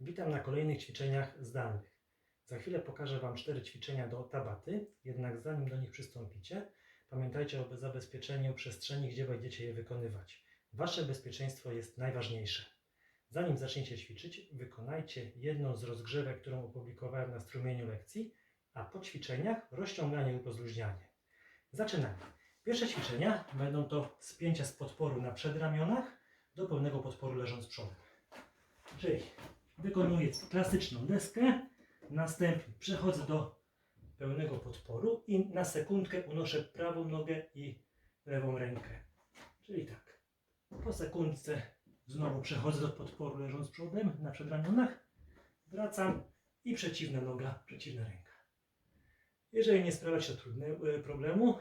Witam na kolejnych ćwiczeniach zdalnych. Za chwilę pokażę Wam cztery ćwiczenia do tabaty, jednak zanim do nich przystąpicie, pamiętajcie o zabezpieczeniu przestrzeni, gdzie będziecie je wykonywać. Wasze bezpieczeństwo jest najważniejsze. Zanim zaczniecie ćwiczyć, wykonajcie jedną z rozgrzewek, którą opublikowałem na strumieniu lekcji, a po ćwiczeniach rozciąganie lub rozluźnianie. Zaczynamy. Pierwsze ćwiczenia będą to spięcia z podporu na przedramionach do pełnego podporu leżąc przodem. Czyli wykonuję klasyczną deskę, następnie przechodzę do pełnego podporu i na sekundkę unoszę prawą nogę i lewą rękę. Czyli tak. Po sekundce znowu przechodzę do podporu leżąc przodem na przedramionach, wracam i przeciwna noga, przeciwna ręka. Jeżeli nie sprawia to trudnego problemu,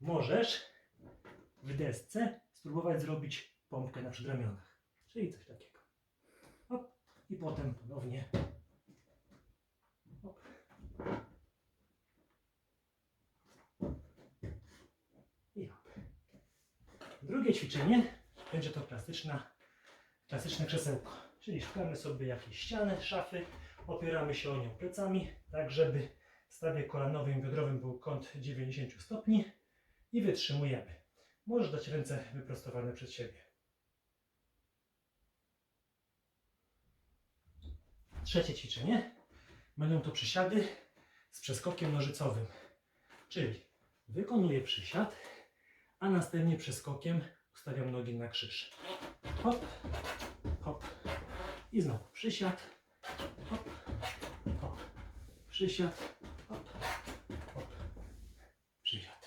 możesz w desce spróbować zrobić pompkę na przedramionach. Czyli coś takiego. I potem ponownie. I hop. Drugie ćwiczenie będzie to klasyczna, klasyczne krzesełko. Czyli szukamy sobie jakiejś ściany, szafy, opieramy się o nią plecami, tak żeby w stawie kolanowym i biodrowym był kąt 90 stopni i wytrzymujemy. Możesz dać ręce wyprostowane przed siebie. Trzecie ćwiczenie będą to przysiady z przeskokiem nożycowym. Czyli wykonuję przysiad, a następnie przeskokiem ustawiam nogi na krzyż. Hop, hop i znowu przysiad, hop, hop, przysiad, hop, hop, przysiad.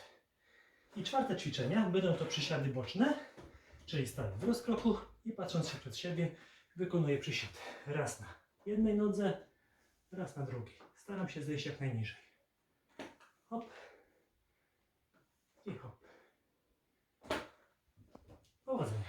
I czwarte ćwiczenia będą to przysiady boczne, czyli staję w rozkroku i patrząc się przed siebie wykonuję przysiad. Raz na jednej nodze, raz na drugi. Staram się zejść jak najniżej. Hop. I hop. Powodzenia.